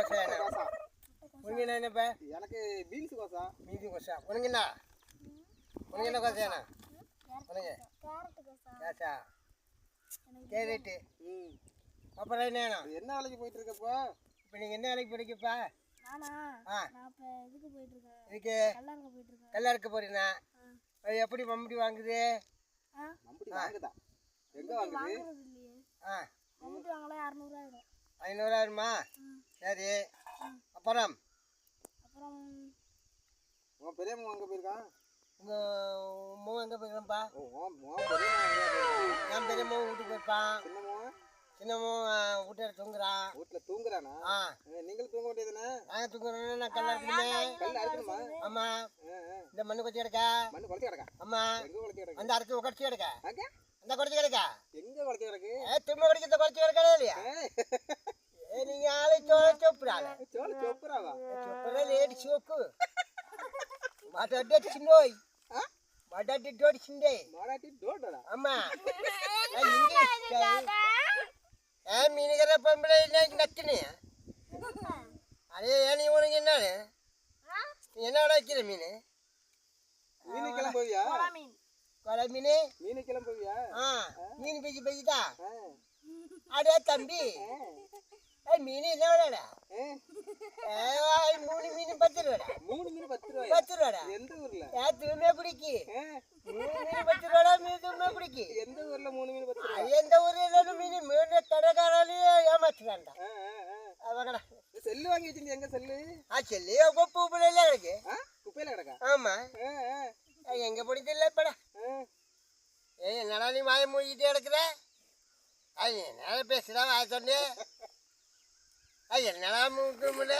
உனக்கு என்ன என்னப்பா எனக்கு பீன்ஸ் கோசா மீதி கொசா உனக்கு என்ன உனக்கு என்ன கொசா என்ன உனக்கு கோசா கேரட்டு ம் அப்புறம் என்ன வேணும் என்ன வேலைக்கு போயிட்டு இருக்கப்போ இப்போ நீங்கள் என்ன வேலைக்கு இப்போ இதுக்கு போயிட்டு இருக்கேன் இதுக்கு கல்லாருங்க போயிட்டு இருக்கேன் கல்ல இருக்க போறீங்க அது எப்படி மம்படி வாங்குது ஐநூறாயிரமா சரி. அப்புறம்? அப்புறம் உன் பெரியம்மா வாங்க போயிருக்கான்? உங்கள் மூ எங்கே போயிருக்கேன்ப்பா? பெரியம்மா எங்க என் பெரிய மூ வீட்டுக்கு போயிருப்பான். சின்னம்மா சின்னமும் வீட்டில் தூங்குறான். வீட்டுல தூங்குறானா? ஆ. நீங்களும் தூங்க வேண்டியதுதானே? நாங்கள் தூங்குறோன்னு நான் கல்ல இருக்குமே கல்ல அறுக்கணுமா? ஆமாம். இந்த மண்ணு கொச்சி கிடக்கா மண்ணு குழச்சி கிடக்கா ஆமாம் எங்க அந்த அரைச்சி உடச்சி கிடக்க அங்க? அந்த குடச்சி கிடக்கா எங்க குழச்சி கிடக்கு தும்ப கடிக்க இந்த குடச்சி கிடக்கா இல்லையா ஏய், ஏ நீங்கள் ஆளை சோழ சோப்புறாள் சோள சொப்புறாவா చొప్పరే లేడి సోకు మాట్లాడే చిన్నోయ్ ఆ? మాట్లాడి డోడిచిందే மாடாட்டி டோட்டரா అమ్మా ఏ మీనిగర పంపిణీ నక్కిని అదే ఏని ఉనకి ఎన్నాడు ఎన్నాడు వచ్చిన మీను மீன் கிளம்புவியா மீன் కొల మీని மீன் கிளம்புவியா మీను పెంచి పెంచుతా ஆ, అడే తంబి ఏ మీను மூணு மீன் பத்து மூணு மீன் பத்து ரூபாய்? பத்து எந்த ஊர்ல? ஏத்துமே பிடிக்கி மூணு மீன் பத்து ரூபாடா மீதுமே பிடிக்கி எந்த ஊர்ல மூணு மீன் பத்து எந்த ஊர்ல எல்லாரும் மீன்? மீன் கடைக்காரனையும் ஏமாத்துறான்டா. அவங்கடா செல்லு வாங்கி வச்சிருந்தீங்க எங்க செல்லு? ஆ செல்லு குப்பை குப்பையில கிடக்கு. குப்பையில கிடக்கா? ஆமா. எங்க பிடிச்சல இப்படா ஏய் என்னடா நீ மாய மூழ்கிட்டே கிடக்குற? அது என்ன பேசுறா வாய சொன்னேன் அது என்னடா மூக்க முடியல